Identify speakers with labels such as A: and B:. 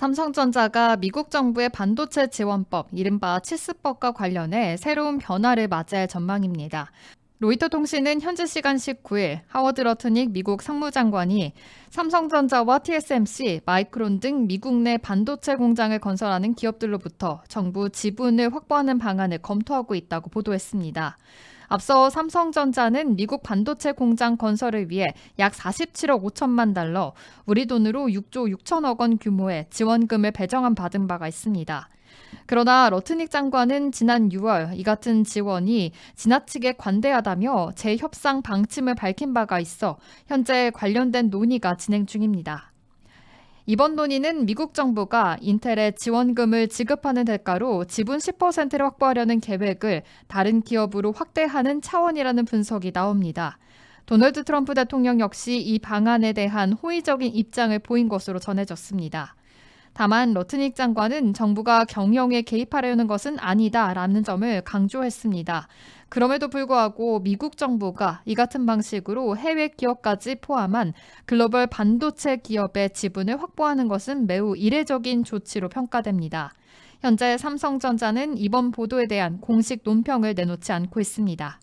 A: 삼성전자가 미국 정부의 반도체 지원법, 이른바 치스법과 관련해 새로운 변화를 맞이할 전망입니다. 로이터 통신은 현지 시간 19일 하워드 러트닉 미국 상무장관이 삼성전자와 TSMC, 마이크론 등 미국 내 반도체 공장을 건설하는 기업들로부터 정부 지분을 확보하는 방안을 검토하고 있다고 보도했습니다. 앞서 삼성전자는 미국 반도체 공장 건설을 위해 약 47억 5천만 달러, 우리 돈으로 6조 6천억 원 규모의 지원금을 배정한 받은 바가 있습니다. 그러나 러트닉 장관은 지난 6월 이 같은 지원이 지나치게 관대하다며 재협상 방침을 밝힌 바가 있어 현재 관련된 논의가 진행 중입니다. 이번 논의는 미국 정부가 인텔에 지원금을 지급하는 대가로 지분 10%를 확보하려는 계획을 다른 기업으로 확대하는 차원이라는 분석이 나옵니다. 도널드 트럼프 대통령 역시 이 방안에 대한 호의적인 입장을 보인 것으로 전해졌습니다. 다만 러트닉 장관은 정부가 경영에 개입하려는 것은 아니다라는 점을 강조했습니다. 그럼에도 불구하고 미국 정부가 이 같은 방식으로 해외 기업까지 포함한 글로벌 반도체 기업의 지분을 확보하는 것은 매우 이례적인 조치로 평가됩니다. 현재 삼성전자는 이번 보도에 대한 공식 논평을 내놓지 않고 있습니다.